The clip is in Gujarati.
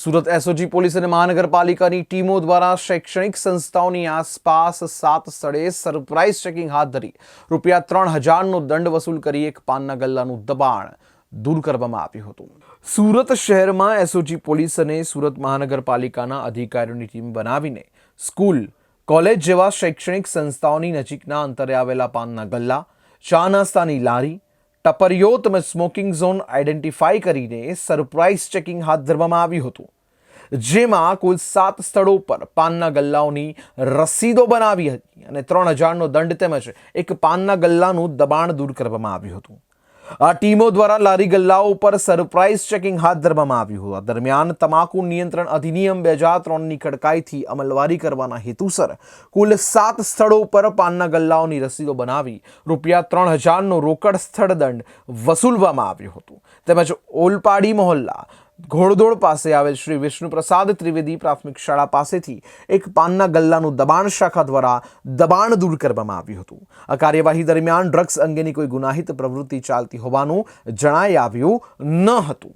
સુરત એસઓજી પોલીસ અને મહાનગરપાલિકાની ટીમો દ્વારા શૈક્ષણિક સંસ્થાઓની આસપાસ સાત સ્થળે સરપ્રાઇઝ ચેકિંગ હાથ ધરી. રૂપિયા ત્રણ હજારનો દંડ વસૂલ કરી એક પાનના ગલ્લાનું દબાણ દૂર કરવામાં આવ્યું હતું. સુરત શહેરમાં એસઓજી પોલીસ અને સુરત મહાનગરપાલિકાના અધિકારીઓની ટીમ બનાવીને સ્કૂલ, કોલેજ જેવા શૈક્ષણિક સંસ્થાઓની નજીકના અંતરે આવેલા પાનના ગલ્લા, ચા નાસ્તાની લારી ટપરીઓ તેમજ સ્મોકિંગ ઝોન આઈડેન્ટિફાઈ કરીને સરપ્રાઇઝ ચેકિંગ હાથ ધરવામાં આવ્યું હતું. જેમાં કુલ સાત સ્થળો પર પાનના ગલ્લાઓની રસીદો બનાવી હતી અને ત્રણ હજારનો દંડ તેમજ એક પાનના ગલ્લાનું દબાણ દૂર કરવામાં આવ્યું હતું. ટીમો દ્વારા લારી ગલ્લાઓ ઉપર સરપ્રાઇઝ ચેકિંગ હાથ ધરવામાં આવ્યું હતું. દરમિયાન તમાકુ નિયંત્રણ અધિનિયમ બે હજાર ત્રણની કડકાઈથી અમલવારી કરવાના હેતુસર કુલ સાત સ્થળો ઉપર પાનના ગલ્લાઓની રસીદો બનાવી રૂપિયા ત્રણ હજારનો રોકડ સ્થળ દંડ વસૂલવામાં આવ્યો હતો. તેમજ ઓલપાડી મોહલ્લા ઘોડદોડ પાસે આવેલ શ્રી વિષ્ણુપ્રસાદ ત્રિવેદી પ્રાથમિક શાળા પાસેથી એક પાનના ગલ્લાનું દબાણ શાખા દ્વારા દબાણ દૂર કરવામાં આવ્યું હતું. આ કાર્યવાહી દરમિયાન ડ્રગ્સ અંગેની કોઈ ગુનાહિત પ્રવૃત્તિ ચાલતી હોવાનું જણાઈ આવ્યું ન હતું.